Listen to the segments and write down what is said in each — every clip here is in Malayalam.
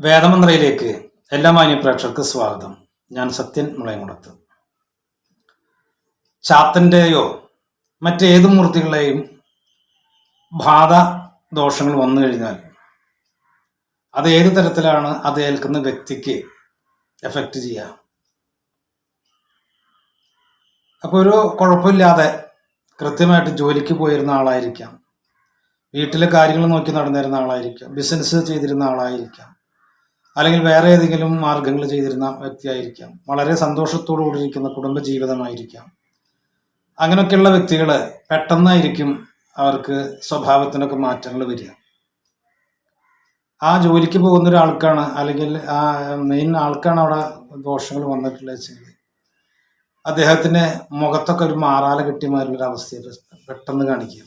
വേദമന്ത്രയിലേക്ക് എല്ലാ മാന്യ പ്രേക്ഷകർക്ക് സ്വാഗതം. ഞാൻ സത്യൻ മുളയമുടത്ത് ചാത്തന്റെയോ മറ്റേത് മൂർത്തികളെയും ബാധ ദോഷങ്ങൾ വന്നു കഴിഞ്ഞാൽ അത് ഏത് തരത്തിലാണ് അത് ഏൽക്കുന്ന വ്യക്തിക്ക് എഫക്റ്റ് ചെയ്യുക? അപ്പോൾ ഒരു കുഴപ്പമില്ലാതെ കൃത്യമായിട്ട് ജോലിക്ക് പോയിരുന്ന ആളായിരിക്കാം. വീട്ടിലെ കാര്യങ്ങൾ നോക്കി നടന്നിരുന്ന ആളായിരിക്കാം. ബിസിനസ് ചെയ്തിരുന്ന ആളായിരിക്കാം. അല്ലെങ്കിൽ വേറെ ഏതെങ്കിലും മാർഗങ്ങൾ ചെയ്തിരുന്ന വ്യക്തിയായിരിക്കാം. വളരെ സന്തോഷത്തോടു കൂടിയിരിക്കുന്ന കുടുംബ ജീവിതമായിരിക്കാം അങ്ങനെയൊക്കെയുള്ള വ്യക്തികൾ പെട്ടെന്നായിരിക്കും അവർക്ക് സ്വഭാവത്തിനൊക്കെ മാറ്റങ്ങൾ വരിക. ആ ജോലിക്ക് പോകുന്ന ഒരാൾക്കാണ് അല്ലെങ്കിൽ ആ മെയിൻ ആൾക്കാണ് അവിടെ ദോഷങ്ങൾ വന്നിട്ടുള്ളത് വെച്ചെങ്കിൽ അദ്ദേഹത്തിന് മുഖത്തൊക്കെ ഒരു മാറാല കെട്ടിമാരുള്ള അവസ്ഥയെ പെട്ടെന്ന് കാണിക്കുക.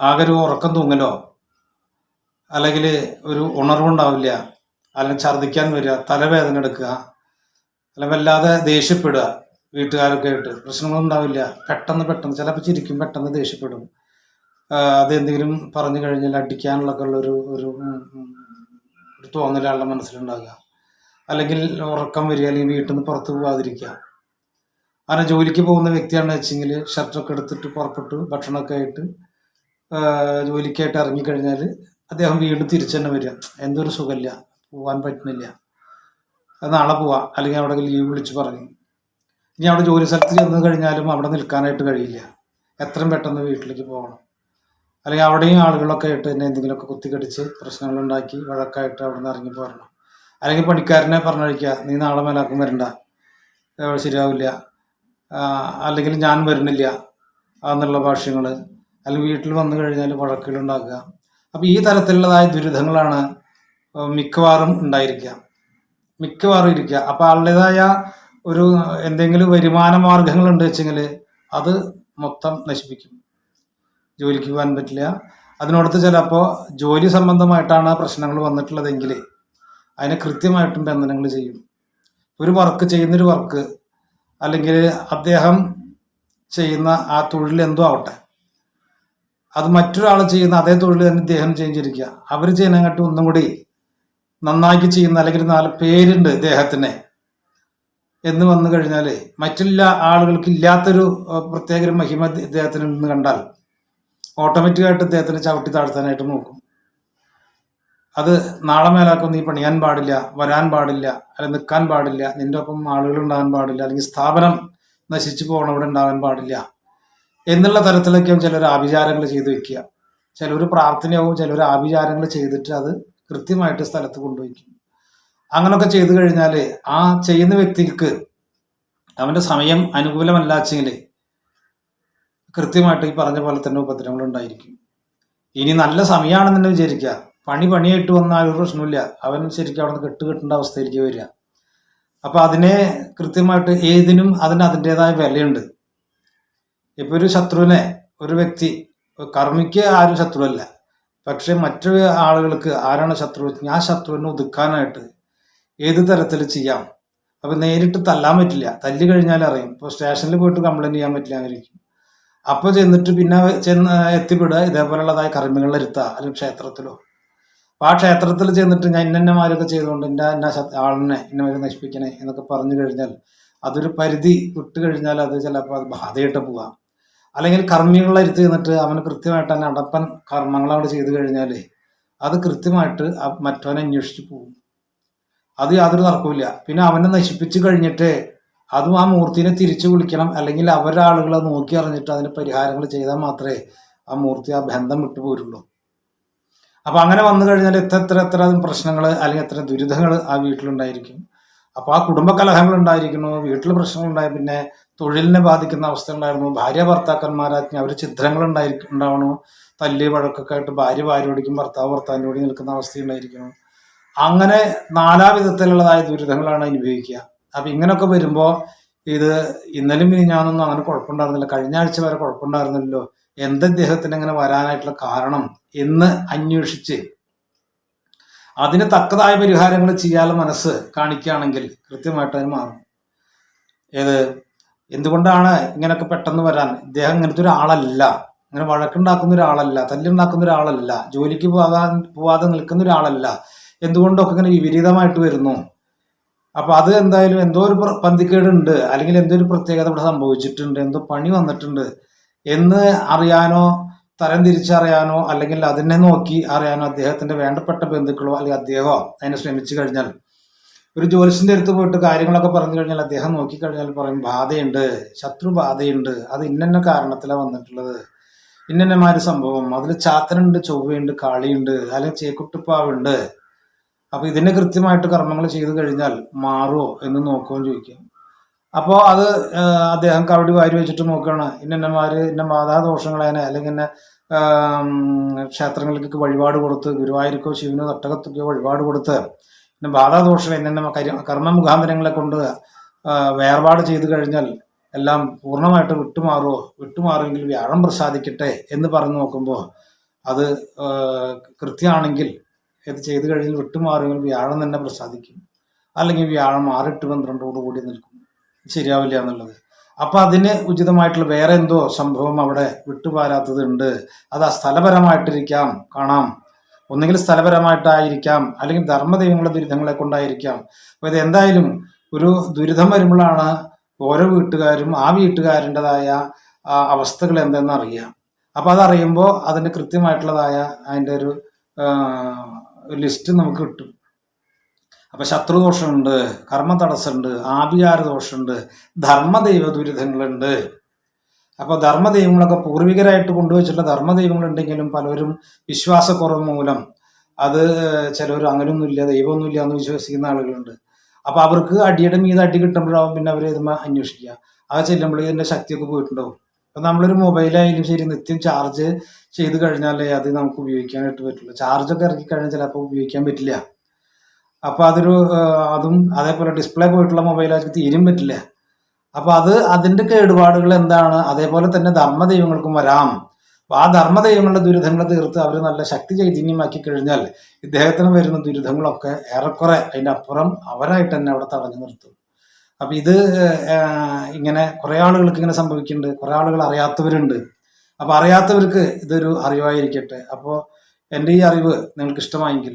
ആകെ ഒരു ഉറക്കം തൂങ്ങലോ? അല്ലെങ്കിൽ ഒരു ഉണർവുണ്ടാവില്ല അല്ലെങ്കിൽ ഛർദ്ദിക്കാൻ വരിക തലവേദന എടുക്കുക അല്ലെങ്കിൽ വല്ലാതെ ദേഷ്യപ്പെടുക വീട്ടുകാരൊക്കെ ആയിട്ട് പ്രശ്നങ്ങളൊന്നും ഉണ്ടാവില്ല പെട്ടെന്ന് പെട്ടെന്ന് ചിലപ്പോൾ ചിരിക്കും പെട്ടെന്ന് ദേഷ്യപ്പെടും. അതെന്തെങ്കിലും പറഞ്ഞു കഴിഞ്ഞാൽ അടിക്കാനുള്ളൊക്കെ ഒരു ഒരു തോന്നലാളുടെ മനസ്സിലുണ്ടാകുക. അല്ലെങ്കിൽ ഉറക്കം വരിക അല്ലെങ്കിൽ വീട്ടിൽ നിന്ന് പുറത്ത് പോകാതിരിക്കുക അങ്ങനെ ജോലിക്ക് പോകുന്ന വ്യക്തിയാണെന്ന് വെച്ചെങ്കിൽ ഷർട്ടൊക്കെ എടുത്തിട്ട് പുറപ്പെട്ടു ഭക്ഷണമൊക്കെ ആയിട്ട് ജോലിക്കായിട്ട് ഇറങ്ങിക്കഴിഞ്ഞാൽ അദ്ദേഹം വീണ്ടും തിരിച്ചു തന്നെ വരിക. എന്തൊരു സുഖമില്ല. പോകാൻ പറ്റുന്നില്ല. അത് നാളെ പോവാം. അല്ലെങ്കിൽ അവിടെ ലീവ് വിളിച്ച് പറഞ്ഞു ഇനി അവിടെ ജോലി സ്ഥലത്ത് ചെന്ന് കഴിഞ്ഞാലും അവിടെ നിൽക്കാനായിട്ട് കഴിയില്ല. എത്രയും പെട്ടെന്ന് വീട്ടിലേക്ക് പോകണം. അല്ലെങ്കിൽ അവിടെയും ആളുകളൊക്കെ ആയിട്ട് തന്നെ എന്തെങ്കിലുമൊക്കെ കുത്തിക്കടിച്ച് പ്രശ്നങ്ങളുണ്ടാക്കി വഴക്കായിട്ട് അവിടെ നിന്ന് ഇറങ്ങി പോരണം. അല്ലെങ്കിൽ പണിക്കാരനെ പറഞ്ഞഴിക്കുക നീ നാളെ മേലാക്കും വരണ്ട. ശരിയാവില്ല. അല്ലെങ്കിൽ ഞാൻ വരുന്നില്ല. എന്നുള്ള ഭാഷ്യങ്ങൾ അല്ലെങ്കിൽ വീട്ടിൽ വന്നു കഴിഞ്ഞാൽ വഴക്കുകളുണ്ടാക്കുക അപ്പോൾ ഈ തരത്തിലുള്ളതായ ദുരിതങ്ങളാണ് മിക്കവാറും ഉണ്ടായിരിക്കുക. മിക്കവാറും ഇരിക്കുക. അപ്പോൾ ആളുടേതായ ഒരു എന്തെങ്കിലും വരുമാന മാർഗങ്ങളുണ്ട് വെച്ചെങ്കിൽ അത് മൊത്തം നശിപ്പിക്കും. ജോലിക്ക് പോകാൻ പറ്റില്ല. അതിനോടത്ത് ചിലപ്പോൾ ജോലി സംബന്ധമായിട്ടാണ് പ്രശ്നങ്ങൾ വന്നിട്ടുള്ളതെങ്കിൽ അതിനെ കൃത്യമായിട്ടും ബന്ധനങ്ങൾ ചെയ്യും. ഒരു വർക്ക് ചെയ്യുന്നൊരു വർക്ക് അല്ലെങ്കിൽ അദ്ദേഹം ചെയ്യുന്ന ആ തൊഴിൽ എന്തോ ആവട്ടെ. അത് മറ്റൊരാൾ ചെയ്യുന്ന അതേ തൊഴിൽ തന്നെ ഇദ്ദേഹം ചെയ്തിരിക്കുക. അവർ ചെയ്യുന്നതിനെക്കാട്ടും ഒന്നും കൂടി നന്നാക്കി ചെയ്യുന്ന അല്ലെങ്കിൽ നാല് പേരുണ്ട് ഇദ്ദേഹത്തിന്. എന്ന് വന്നു കഴിഞ്ഞാൽ മറ്റെല്ലാ ആളുകൾക്ക് ഇല്ലാത്തൊരു പ്രത്യേക ഒരു മഹിമ ഇദ്ദേഹത്തിന് നിന്ന് കണ്ടാൽ ഓട്ടോമാറ്റിക്കായിട്ട് ഇദ്ദേഹത്തിന് ചവിട്ടി താഴ്ത്താനായിട്ട് നോക്കും. അത് നാളെ മേലാക്കും നീ പണിയാൻ പാടില്ല വരാൻ പാടില്ല അല്ലെങ്കിൽ നിൽക്കാൻ പാടില്ല നിന്റെ ഒപ്പം ആളുകൾ ഉണ്ടാകാൻ പാടില്ല അല്ലെങ്കിൽ സ്ഥാപനം നശിച്ചു പോകണം അവിടെ ഉണ്ടാകാൻ പാടില്ല. എന്നുള്ള തരത്തിലൊക്കെയും ചിലർ ആഭിചാരങ്ങൾ ചെയ്തു വെക്കുക. ചിലർ പ്രാർത്ഥനയാവും ചിലർ ആഭിചാരങ്ങൾ ചെയ്തിട്ട് അത് കൃത്യമായിട്ട് സ്ഥലത്ത് കൊണ്ടുവയ്ക്കും അങ്ങനൊക്കെ ചെയ്തു കഴിഞ്ഞാൽ ആ ചെയ്യുന്ന വ്യക്തിക്ക് അവന്റെ സമയം അനുകൂലമല്ലാച്ചെങ്കിൽ കൃത്യമായിട്ട് ഈ പറഞ്ഞ പോലെ തന്നെ ഉപദ്രവങ്ങൾ ഉണ്ടായിരിക്കും. ഇനി നല്ല സമയമാണെന്ന് വിചാരിക്കുക. പണി പണിയായിട്ട് വന്നാൽ ഒരു പ്രശ്നമില്ല അവൻ ശരിക്കും അവിടെ നിന്ന് കെട്ടുകെട്ടേണ്ട അവസ്ഥയിലേക്ക് വരിക. അപ്പൊ അതിനെ കൃത്യമായിട്ട് ഏതിനും അതിന് അതിന്റെതായ വിലയുണ്ട്. ഇപ്പൊ ഒരു ശത്രുവിനെ ഒരു വ്യക്തി കർമ്മിക്ക് ആരും ശത്രുവല്ല. പക്ഷെ മറ്റു ആളുകൾക്ക് ആരാണ് ശത്രു? ഞാൻ ശത്രുവിനെ ഒതുക്കാനായിട്ട് ഏത് തരത്തിൽ ചെയ്യാം? അപ്പൊ നേരിട്ട് തല്ലാൻ പറ്റില്ല. തല്ലി കഴിഞ്ഞാൽ അറിയും. ഇപ്പോൾ സ്റ്റേഷനിൽ പോയിട്ട് കംപ്ലൈന്റ് ചെയ്യാൻ പറ്റില്ല ആയിരിക്കും അപ്പോൾ ചെന്നിട്ട് പിന്നെ ചെന്ന് എത്തിപ്പെടുക ഇതേപോലെയുള്ളതായ കർമ്മികളിൽ ഇരുത്തുക അല്ലെങ്കിൽ ക്ഷേത്രത്തിലോ. അപ്പൊ ആ ക്ഷേത്രത്തിൽ ചെന്നിട്ട് ഞാൻ ഇന്നന്നമാരൊക്കെ ചെയ്തുകൊണ്ട് എന്റെ എന്നാ ആളിനെ ഇന്നവരെ നശിപ്പിക്കണേ എന്നൊക്കെ പറഞ്ഞു കഴിഞ്ഞാൽ അതൊരു പരിധി വിട്ട് കഴിഞ്ഞാൽ അത് ചിലപ്പോൾ അത് ബാധയിട്ട് പോവാം. അല്ലെങ്കിൽ കർമ്മികളെ ഇരുത്തി നിന്നിട്ട് അവന് കൃത്യമായിട്ട് തന്നെ അടപ്പൻ കർമ്മങ്ങൾ അവിടെ ചെയ്തു കഴിഞ്ഞാൽ അത് കൃത്യമായിട്ട് മറ്റവനെ അന്വേഷിച്ച് പോകും. അത് യാതൊരു തർക്കമില്ല പിന്നെ അവനെ നശിപ്പിച്ച് കഴിഞ്ഞിട്ട് അതും ആ മൂർത്തിനെ തിരിച്ചു വിളിക്കണം. അല്ലെങ്കിൽ അവരുടെ ആളുകളെ നോക്കി അറിഞ്ഞിട്ട് അതിന് പരിഹാരങ്ങൾ ചെയ്താൽ മാത്രമേ ആ മൂർത്തി ആ ബന്ധം വിട്ടുപോരുള്ളൂ അപ്പൊ അങ്ങനെ വന്നു കഴിഞ്ഞാൽ എത്ര എത്ര എത്ര പ്രശ്നങ്ങൾ അല്ലെങ്കിൽ എത്ര ദുരിതങ്ങൾ ആ വീട്ടിലുണ്ടായിരിക്കും. അപ്പൊ ആ കുടുംബ കലഹങ്ങൾ ഉണ്ടായിരിക്കുന്നു വീട്ടിൽ പ്രശ്നങ്ങൾ ഉണ്ടായി പിന്നെ തൊഴിലിനെ ബാധിക്കുന്ന അവസ്ഥ ഉണ്ടായിരുന്നു ഭാര്യ ഭർത്താക്കന്മാരാക്കി അവർ ചിത്രങ്ങൾ ഉണ്ടായി ഉണ്ടാവണു. തല്ലി വഴക്കൊക്കെ ആയിട്ട് ഭാര്യ ഭാര്യയോടിക്കും ഭർത്താവ് ഭർത്താവിനോടി നിൽക്കുന്ന അവസ്ഥ ഉണ്ടായിരിക്കുന്നു അങ്ങനെ നാനാവിധത്തിലുള്ളതായ ദുരിതങ്ങളാണ് അനുഭവിക്കുക. അപ്പൊ ഇങ്ങനെയൊക്കെ വരുമ്പോൾ ഇത് ഇന്നലും ഇനി ഞാനൊന്നും അങ്ങനെ കുഴപ്പമുണ്ടായിരുന്നില്ല. കഴിഞ്ഞ ആഴ്ച വരെ കുഴപ്പമുണ്ടായിരുന്നില്ലല്ലോ. എന്ത് ഇദ്ദേഹത്തിന് ഇങ്ങനെ വരാനായിട്ടുള്ള കാരണം എന്ന് അന്വേഷിച്ച് അതിന് തക്കതായ പരിഹാരങ്ങൾ ചെയ്യാനുള്ള മനസ്സ് കാണിക്കുകയാണെങ്കിൽ കൃത്യമായിട്ട് അതിന് മാറും. ഏത്? എന്തുകൊണ്ടാണ് ഇങ്ങനെയൊക്കെ പെട്ടെന്ന് വരാൻ? ഇദ്ദേഹം ഇങ്ങനത്തെ ഒരാളല്ല. അങ്ങനെ വഴക്കുണ്ടാക്കുന്ന ഒരാളല്ല. തല്ലുണ്ടാക്കുന്ന ഒരാളല്ല. ജോലിക്ക് പോകാൻ പോവാതെ നിൽക്കുന്ന ഒരാളല്ല. എന്തുകൊണ്ടൊക്കെ ഇങ്ങനെ വിപരീതമായിട്ട് വരുന്നു? അപ്പൊ അത് എന്തായാലും എന്തോ ഒരു പന്തിക്കേടുണ്ട് അല്ലെങ്കിൽ എന്തോ ഒരു പ്രത്യേകത ഇവിടെ സംഭവിച്ചിട്ടുണ്ട്. എന്തോ പണി വന്നിട്ടുണ്ട്. എന്ന് അറിയാനോ തരം തിരിച്ചറിയാനോ അല്ലെങ്കിൽ അതിനെ നോക്കി അറിയാനോ അദ്ദേഹത്തിന്റെ വേണ്ടപ്പെട്ട ബന്ധുക്കളോ അല്ലെങ്കിൽ അദ്ദേഹമോ അതിനെ ശ്രമിച്ചു കഴിഞ്ഞാൽ ഒരു ജ്യോത്സ്യന്റെ അടുത്ത് പോയിട്ട് കാര്യങ്ങളൊക്കെ പറഞ്ഞു കഴിഞ്ഞാൽ അദ്ദേഹം നോക്കിക്കഴിഞ്ഞാൽ പറയും ബാധയുണ്ട് ശത്രു ബാധയുണ്ട് അത് ഇന്നന്ന കാരണത്തിലാണ് വന്നിട്ടുള്ളത്. ഇന്നന്നമാര് സംഭവം. അതിൽ ചാത്തനുണ്ട് ചൊവ്വയുണ്ട് കാളിയുണ്ട് അല്ലെങ്കിൽ ചേക്കുട്ടിപ്പാവുണ്ട്. അപ്പൊ ഇതിന്റെ കൃത്യമായിട്ട് കർമ്മങ്ങൾ ചെയ്തു കഴിഞ്ഞാൽ മാറുമോ എന്ന് നോക്കുകയും ചോദിക്കും. അപ്പോൾ അത് അദ്ദേഹം കവടി വാരി വെച്ചിട്ട് നോക്കുകയാണ്. ഇന്നമാര് ഇന്ന മാതാദോഷങ്ങളേനെ അല്ലെങ്കിൽ ഇന്ന ക്ഷേത്രങ്ങളിലേക്ക് വഴിപാട് കൊടുത്ത് ഗുരുവായൂർക്കോ ശിവനോ തട്ടകത്തൊക്കെയോ വഴിപാട് കൊടുത്ത് പിന്നെ ബാധാദോഷം ഇന്ന കർമ്മ മുഖാന്തരങ്ങളെ കൊണ്ട് വേർപാട് ചെയ്തു കഴിഞ്ഞാൽ എല്ലാം പൂർണമായിട്ട് വിട്ടുമാറുമോ വിട്ടുമാറുമെങ്കിൽ വ്യാഴം പ്രസാദിക്കട്ടെ എന്ന് പറഞ്ഞു നോക്കുമ്പോൾ അത് കൃത്യമാണെങ്കിൽ ഇത് ചെയ്തു കഴിഞ്ഞാൽ വിട്ടുമാറുമെങ്കിൽ വ്യാഴം തന്നെ പ്രസാദിക്കും. അല്ലെങ്കിൽ വ്യാഴം ആറിട്ട് പന്ത്രണ്ടോടുകൂടി നിൽക്കും. ശരിയാവില്ല എന്നുള്ളത് അപ്പൊ അതിന് ഉചിതമായിട്ടുള്ള വേറെ എന്തോ സംഭവം അവിടെ വിട്ടുപാരാത്തതുണ്ട്. അത് ആ സ്ഥലപരമായിട്ടിരിക്കാം കാണാം. ഒന്നുകിൽ സ്ഥലപരമായിട്ടായിരിക്കാം അല്ലെങ്കിൽ ധർമ്മദൈവങ്ങളുടെ ദുരിതങ്ങളെ കൊണ്ടായിരിക്കാം. അപ്പൊ ഇത് എന്തായാലും ഒരു ദുരിതം വരുമ്പോഴാണ് ഓരോ വീട്ടുകാരും ആ വീട്ടുകാരന്റെതായ അവസ്ഥകൾ എന്തെന്ന് അറിയാം അപ്പൊ അതറിയുമ്പോൾ അതിന് കൃത്യമായിട്ടുള്ളതായ അതിന്റെ ഒരു ലിസ്റ്റ് നമുക്ക് കിട്ടും. അപ്പൊ ശത്രുദോഷമുണ്ട് കർമ്മ തടസ്സമുണ്ട് ആഭിചാര ദോഷമുണ്ട് ധർമ്മദൈവ ദുരിതങ്ങളുണ്ട് അപ്പൊ ധർമ്മദൈവങ്ങളൊക്കെ പൂർവികരായിട്ട് കൊണ്ടുവച്ചിട്ടുള്ള ധർമ്മദൈവങ്ങളുണ്ടെങ്കിലും പലരും വിശ്വാസക്കുറവ് മൂലം അത് ചിലവർ അങ്ങനെയൊന്നുമില്ല ദൈവമൊന്നുമില്ല എന്ന് വിശ്വസിക്കുന്ന ആളുകളുണ്ട്. അപ്പോൾ അവർക്ക് അടിയുടെ മീത് അടി കിട്ടുമ്പോഴാവും പിന്നെ അവർ ഇത് അന്വേഷിക്കുക. അത് ചെല്ലുമ്പോൾ ഇതിന്റെ ശക്തിയൊക്കെ പോയിട്ടുണ്ടാവും. അപ്പൊ നമ്മളൊരു മൊബൈലായാലും ശരി നിത്യം ചാർജ് ചെയ്ത് കഴിഞ്ഞാലേ അത് നമുക്ക് ഉപയോഗിക്കാനായിട്ട് പറ്റുള്ളൂ. ചാർജൊക്കെ ഇറക്കി കഴിഞ്ഞാൽ ചിലപ്പോൾ ഉപയോഗിക്കാൻ പറ്റില്ല. അപ്പൊ അതൊരു അതും അതേപോലെ ഡിസ്പ്ലേ പോയിട്ടുള്ള മൊബൈലാക്കി തീരും പറ്റില്ല. അപ്പോൾ അത് അതിന്റെ കേടുപാടുകൾ എന്താണ്? അതേപോലെ തന്നെ ധർമ്മദൈവങ്ങൾക്കും വരാം. അപ്പൊ ആ ധർമ്മദൈവങ്ങളുടെ ദുരിതങ്ങൾ തീർത്ത് അവർ നല്ല ശക്തി ചൈതന്യമാക്കി കഴിഞ്ഞാൽ ഇദ്ദേഹത്തിന് വരുന്ന ദുരിതങ്ങളൊക്കെ ഏറെക്കുറെ അതിന്റെ അപ്പുറം അവരായിട്ട് തന്നെ അവിടെ തടഞ്ഞു നിർത്തും. അപ്പൊ ഇത് ഇങ്ങനെ കുറേ ആളുകൾക്ക് ഇങ്ങനെ സംഭവിക്കുന്നുണ്ട്. കുറേ ആളുകൾ അറിയാത്തവരുണ്ട്. അപ്പോൾ അറിയാത്തവർക്ക് ഇതൊരു അറിവായിരിക്കട്ടെ. അപ്പോൾ എന്റെ ഈ അറിവ് നിങ്ങൾക്ക് ഇഷ്ടമായെങ്കിൽ